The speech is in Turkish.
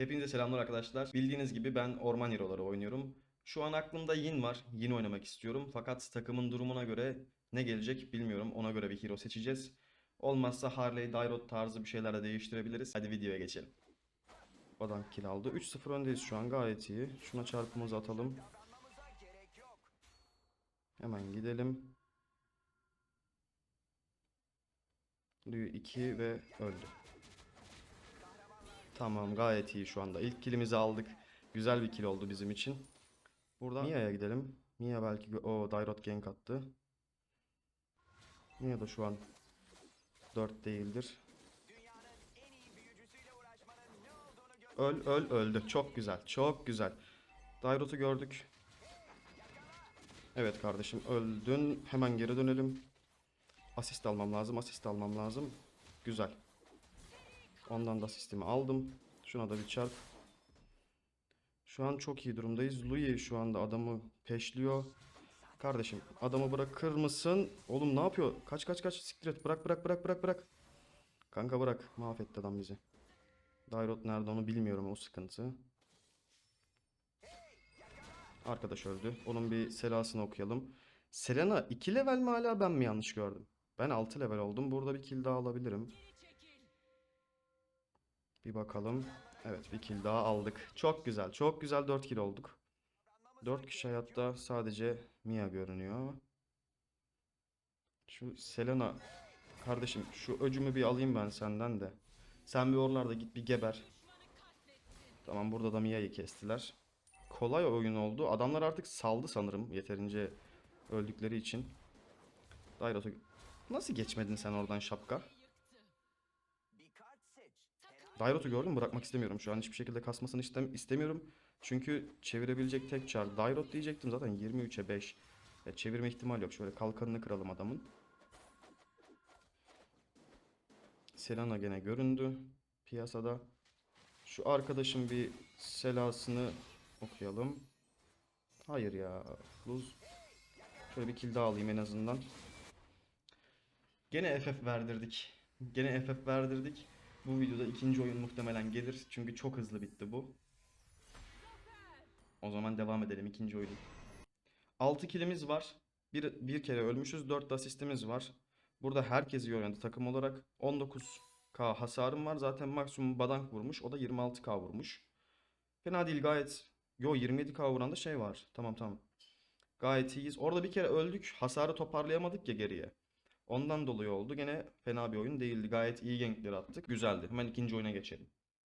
Hepinize selamlar arkadaşlar. Bildiğiniz gibi ben orman hero'ları oynuyorum. Şu an aklımda Yin var. Yin oynamak istiyorum. Fakat takımın durumuna göre ne gelecek bilmiyorum. Ona göre bir hero seçeceğiz. Olmazsa Harley, Dairot tarzı bir şeyler de değiştirebiliriz. Hadi videoya geçelim. Badan kill aldı. 3-0 öndeyiz şu an gayet iyi. Şuna çarpımızı atalım. Hemen gidelim. Lü 2 ve öldü. Tamam gayet iyi şu anda. İlk killimizi aldık. Güzel bir kill oldu bizim için. Buradan Mia'ya gidelim. Mia belki... O Dairot gank attı. Mia da şu an 4 değildir. Öl öl öldü. Çok güzel. Çok güzel. Dairot'u gördük. Evet kardeşim öldün. Hemen geri dönelim. Asist almam lazım. Asist almam lazım. Güzel. Ondan da asistimi aldım. Şuna da bir çarp. Şu an çok iyi durumdayız. Louis şu anda adamı peşliyor. Kardeşim adamı bırakır mısın? Oğlum ne yapıyor? Kaç kaç kaç siktir et. Bırak bırak bırak bırak bırak. Kanka bırak. Mahvetti adam bizi. Dairot nerede onu bilmiyorum o sıkıntı. Arkadaş öldü. Onun bir selasını okuyalım. Selena 2 level mi hala ben mi yanlış gördüm? Ben 6 level oldum. Burada bir kill daha alabilirim. Bir bakalım. Evet bir kill daha aldık. Çok güzel. Çok güzel 4 kill olduk. 4 kişi hayatta sadece Mia görünüyor. Şu Selena kardeşim şu öcümü bir alayım ben senden de. Sen bir oralarda git bir geber. Tamam burada da Mia'yı kestiler. Kolay oyun oldu. Adamlar artık saldı sanırım yeterince öldükleri için. Dairot'u nasıl geçmedin sen oradan şapka? Dairot'u gördüm bırakmak istemiyorum. Şu an hiçbir şekilde kasmasını istem istemiyorum. Çünkü çevirebilecek tek çar. Dairot diyecektim zaten 23'e 5. Ya çevirme ihtimal yok. Şöyle kalkanını kıralım adamın. Selena gene göründü piyasada. Şu arkadaşın bir selasını okuyalım. Hayır ya. Luz. Şöyle bir kill daha alayım en azından. Gene FF verdirdik. Gene FF verdirdik. Bu videoda ikinci oyun muhtemelen gelir. Çünkü çok hızlı bitti bu. O zaman devam edelim ikinci oyun. 6 killimiz var. Bir, bir kere ölmüşüz. 4 de asistimiz var. Burada herkes iyi oynadı takım olarak. 19k hasarım var. Zaten maksimum badank vurmuş. O da 26k vurmuş. Fena değil gayet. Yo 27k vuran da şey var. Tamam tamam. Gayet iyiyiz. Orada bir kere öldük. Hasarı toparlayamadık ya geriye. Ondan dolayı oldu. Gene fena bir oyun değildi. Gayet iyi gankler attık. Güzeldi. Hemen ikinci oyuna geçelim.